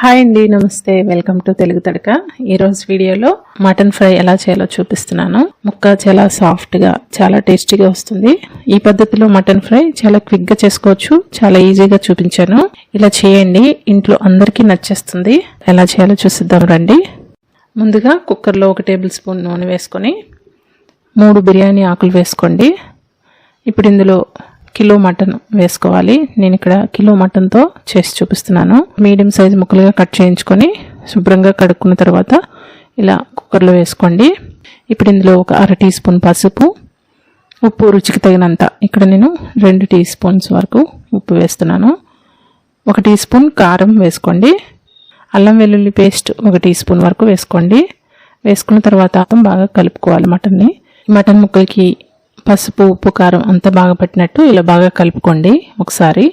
Hi అండి నమస్తే. Welcome to Telugu Thadaka. ఈరోజు వీడియోలో మటన్ ఫ్రై ఎలా చేయాలో చూపిస్తున్నాను. ముక్క చాలా సాఫ్ట్గా చాలా టేస్టీగా వస్తుంది. ఈ పద్ధతిలో మటన్ ఫ్రై చాలా క్విక్గా చేసుకోవచ్చు చాలా ఈజీగా చూపించాను. ఇలా చేయండి ఇంట్లో అందరికీ నచ్చేస్తుంది. ఎలా చేయాలో చూసిద్దాం రండి. ముందుగా కుక్కర్లో ఒక టేబుల్ స్పూన్ నూనె వేసుకొని మూడు బిర్యానీ ఆకులు వేసుకోండి. ఇప్పుడు ఇందులో కిలో మటన్ వేసుకోవాలి. నేను ఇక్కడ కిలో మటన్తో చేసి చూపిస్తున్నాను. మీడియం సైజ్ ముక్కలుగా కట్ చేయించుకొని శుభ్రంగా కడుక్కున్న తర్వాత ఇలా కుక్కర్లో వేసుకోండి. ఇప్పుడు ఇందులో ఒక అర టీ స్పూన్ పసుపు. ఉప్పు రుచికి తగినంత. ఇక్కడ నేను రెండు టీ స్పూన్స్ వరకు ఉప్పు వేస్తున్నాను. ఒక టీ స్పూన్ కారం వేసుకోండి. అల్లం వెల్లుల్లి పేస్ట్ ఒక టీ స్పూన్ వరకు వేసుకోండి. వేసుకున్న తర్వాత బాగా కలుపుకోవాలి మటన్ని. మటన్ ముక్కలకి పసుపు ఉప్పు కారం అంతా బాగా పెట్టినట్టు ఇలా బాగా కలుపుకోండి ఒకసారి.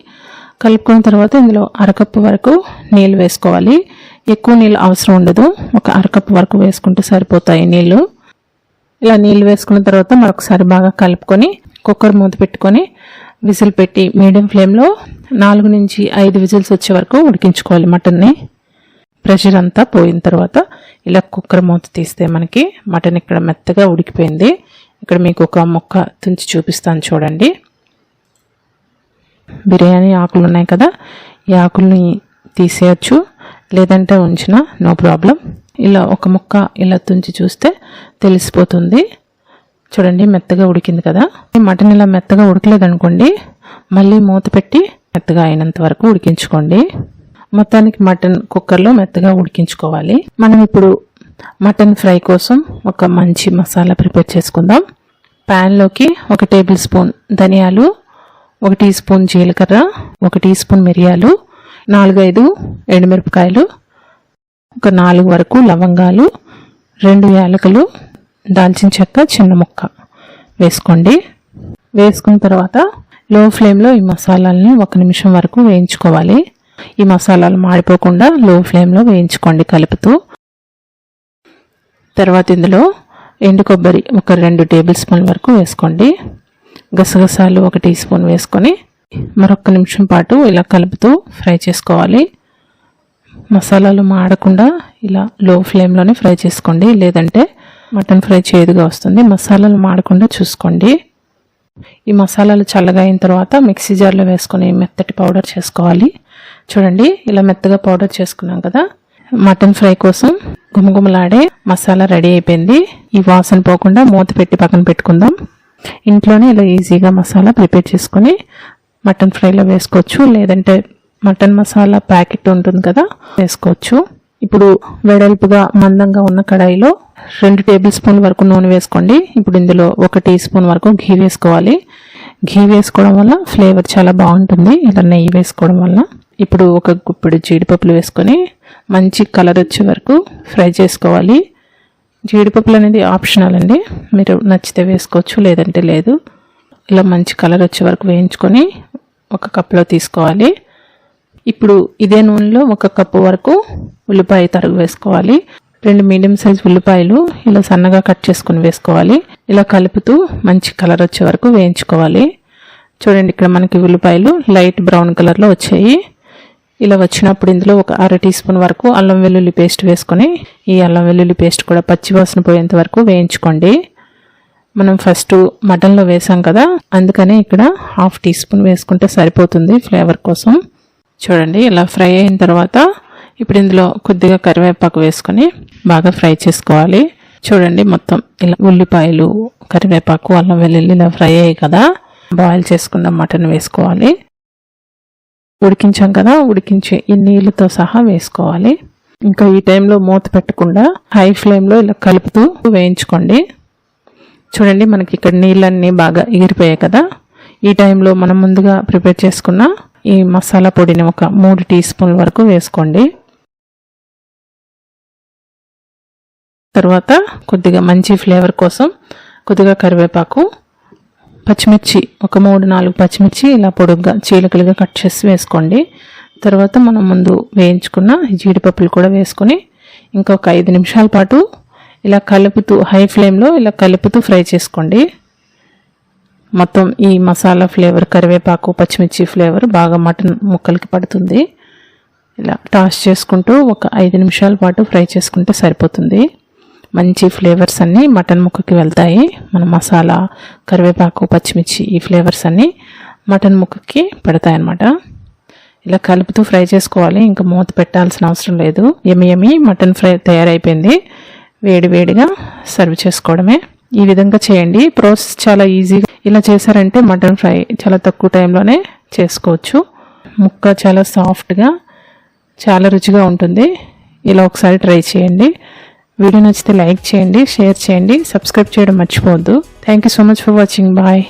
కలుపుకున్న తర్వాత ఇందులో అరకప్పు వరకు నీళ్ళు వేసుకోవాలి. ఎక్కువ నీళ్ళు అవసరం ఉండదు. ఒక అరకప్పు వరకు వేసుకుంటే సరిపోతాయి నీళ్ళు. ఇలా నీళ్ళు వేసుకున్న తర్వాత మరొకసారి బాగా కలుపుకొని కుక్కర్ మూత పెట్టుకొని విజిల్ పెట్టి మీడియం ఫ్లేమ్లో నాలుగు నుంచి ఐదు విజిల్స్ వచ్చే వరకు ఉడికించుకోవాలి మటన్ని. ప్రెషర్ అంతా పోయిన తర్వాత ఇలా కుక్కర్ మూత తీస్తే మనకి మటన్ ఇక్కడ మెత్తగా ఉడికిపోయింది. ఇక్కడ మీకు ఒక మొక్క తుంచి చూపిస్తాను చూడండి. బిర్యానీ ఆకులు ఉన్నాయి కదా ఈ ఆకుల్ని తీసేయచ్చు లేదంటే ఉంచిన నో ప్రాబ్లం. ఇలా ఒక ముక్క ఇలా తుంచి చూస్తే తెలిసిపోతుంది. చూడండి మెత్తగా ఉడికింది కదా. మటన్ ఇలా మెత్తగా ఉడకలేదనుకోండి మళ్ళీ మూత పెట్టి మెత్తగా అయినంత వరకు ఉడికించుకోండి. మొత్తానికి మటన్ కుక్కర్లో మెత్తగా ఉడికించుకోవాలి. మనం ఇప్పుడు మటన్ ఫ్రై కోసం ఒక మంచి మసాలా ప్రిపేర్ చేసుకుందాం. ప్యాన్లోకి ఒక టేబుల్ స్పూన్ ధనియాలు ఒక టీ స్పూన్ జీలకర్ర ఒక టీ స్పూన్ మిరియాలు నాలుగైదు ఎండుమిరపకాయలు ఒక నాలుగు వరకు లవంగాలు రెండు యాలకులు దాల్చిన చెక్క చిన్న ముక్క వేసుకోండి. వేసుకున్న తర్వాత లో ఫ్లేమ్లో ఈ మసాలాలని ఒక నిమిషం వరకు వేయించుకోవాలి. ఈ మసాలాలు మాడిపోకుండా లో ఫ్లేమ్లో వేయించుకోండి కలుపుతూ. తర్వాత ఇందులో ఎండు కొబ్బరి ఒక రెండు టేబుల్ స్పూన్ వరకు వేసుకోండి. గసగసాలు ఒక టీ స్పూన్ వేసుకొని మరొక నిమిషం పాటు ఇలా కలుపుతూ ఫ్రై చేసుకోవాలి. మసాలాలు మాడకుండా ఇలా లో ఫ్లేమ్లోనే ఫ్రై చేసుకోండి. లేదంటే మటన్ ఫ్రై చేదుగా వస్తుంది. మసాలాలు మాడకుండా చూసుకోండి. ఈ మసాలాలు చల్లగా అయిన తర్వాత మిక్సీ జార్లో వేసుకొని మెత్తటి పౌడర్ చేసుకోవాలి. చూడండి ఇలా మెత్తగా పౌడర్ చేసుకున్నాం కదా. మటన్ ఫ్రై కోసం గుమగుమలాడే మసాలా రెడీ అయిపోయింది. ఈ వాసన పోకుండా మూత పెట్టి పక్కన పెట్టుకుందాం. ఇంట్లోనే ఇలా ఈజీగా మసాలా ప్రిపేర్ చేసుకొని మటన్ ఫ్రైలో వేసుకోవచ్చు. లేదంటే మటన్ మసాలా ప్యాకెట్ ఉంటుంది కదా వేసుకోవచ్చు. ఇప్పుడు వెడల్పుగా మందంగా ఉన్న కడాయిలో రెండు టేబుల్ స్పూన్ వరకు నూనె వేసుకోండి. ఇప్పుడు ఇందులో ఒక టీ స్పూన్ వరకు ఘీ వేసుకోవాలి. ఘీ వేసుకోవడం వల్ల ఫ్లేవర్ చాలా బాగుంటుంది. ఇలా నెయ్యి వేసుకోవడం వల్ల. ఇప్పుడు ఒక గుప్పిడి జీడిపప్పులు వేసుకొని మంచి కలర్ వచ్చే వరకు ఫ్రై చేసుకోవాలి. జీడిపప్పులు అనేది ఆప్షనల్ అండి. మీరు నచ్చితే వేసుకోవచ్చు లేదంటే లేదు. ఇలా మంచి కలర్ వచ్చే వరకు వేయించుకొని ఒక కప్లో తీసుకోవాలి. ఇప్పుడు ఇదే నూనెలో ఒక కప్పు వరకు ఉల్లిపాయ తరుగు వేసుకోవాలి. రెండు మీడియం సైజ్ ఉల్లిపాయలు ఇలా సన్నగా కట్ చేసుకుని వేసుకోవాలి. ఇలా కలుపుతూ మంచి కలర్ వచ్చే వరకు వేయించుకోవాలి. చూడండి ఇక్కడ మనకి ఉల్లిపాయలు లైట్ బ్రౌన్ కలర్లో వచ్చాయి. ఇలా వచ్చినప్పుడు ఇందులో ఒక అర టీ స్పూన్ వరకు అల్లం వెల్లుల్లి పేస్ట్ వేసుకొని ఈ అల్లం వెల్లుల్లి పేస్ట్ కూడా పచ్చివాసన పోయేంత వరకు వేయించుకోండి. మనం ఫస్ట్ మటన్లో వేసాం కదా అందుకనే ఇక్కడ హాఫ్ టీ స్పూన్ వేసుకుంటే సరిపోతుంది ఫ్లేవర్ కోసం. చూడండి ఇలా ఫ్రై అయిన తర్వాత ఇప్పుడు ఇందులో కొద్దిగా కరివేపాకు వేసుకొని బాగా ఫ్రై చేసుకోవాలి. చూడండి మొత్తం ఇలా ఉల్లిపాయలు కరివేపాకు అల్లం వెల్లుల్లి ఇలా ఫ్రై అయ్యాయి కదా బాయిల్ చేసుకున్న మటన్ వేసుకోవాలి. ఉడికించాం కదా ఉడికించే ఈ నీళ్ళతో సహా వేసుకోవాలి. ఇంకా ఈ టైంలో మూత పెట్టకుండా హై ఫ్లేమ్లో ఇలా కలుపుతూ వేయించుకోండి. చూడండి మనకి ఇక్కడ నీళ్ళన్నీ బాగా ఎగిరిపోయాయి కదా. ఈ టైంలో మనం ముందుగా ప్రిపేర్ చేసుకున్న ఈ మసాలా పొడిని ఒక మూడు టీ స్పూన్ల వరకు వేసుకోండి. తర్వాత కొద్దిగా మంచి ఫ్లేవర్ కోసం కొద్దిగా కరివేపాకు పచ్చిమిర్చి ఒక మూడు నాలుగు పచ్చిమిర్చి ఇలా పొడుగ్గా చీలకలుగా కట్ చేసి వేసుకోండి. తర్వాత మనం ముందు వేయించుకున్న జీడిపప్పులు కూడా వేసుకొని ఇంకొక ఐదు నిమిషాల పాటు ఇలా కలుపుతూ హై ఫ్లేమ్లో ఇలా కలుపుతూ ఫ్రై చేసుకోండి. మొత్తం ఈ మసాలా ఫ్లేవర్ కరివేపాకు పచ్చిమిర్చి ఫ్లేవర్ బాగా మటన్ ముక్కలకి పడుతుంది. ఇలా టాస్ చేసుకుంటూ ఒక ఐదు నిమిషాల పాటు ఫ్రై చేసుకుంటే సరిపోతుంది. మంచి ఫ్లేవర్స్ అన్నీ మటన్ ముక్కకి వెళ్తాయి. మన మసాలా కరివేపాకు పచ్చిమిర్చి ఈ ఫ్లేవర్స్ అన్నీ మటన్ ముక్కకి పెడతాయి అన్నమాట. ఇలా కలుపుతూ ఫ్రై చేసుకోవాలి. ఇంకా మూత పెట్టాల్సిన అవసరం లేదు. ఎమి ఎమి మటన్ ఫ్రై తయారైపోయింది. వేడి వేడిగా సర్వ్ చేసుకోవడమే. ఈ విధంగా చేయండి. ప్రాసెస్ చాలా ఈజీగా ఇలా చేశారంటే మటన్ ఫ్రై చాలా తక్కువ టైంలోనే చేసుకోవచ్చు. ముక్క చాలా సాఫ్ట్గా చాలా రుచిగా ఉంటుంది. ఇలా ఒకసారి ట్రై చేయండి. వీడియో నచ్చితే లైక్ చేయండి షేర్ చేయండి సబ్స్క్రైబ్ చేయడం మర్చిపోవద్దు. Thank you so much for watching bye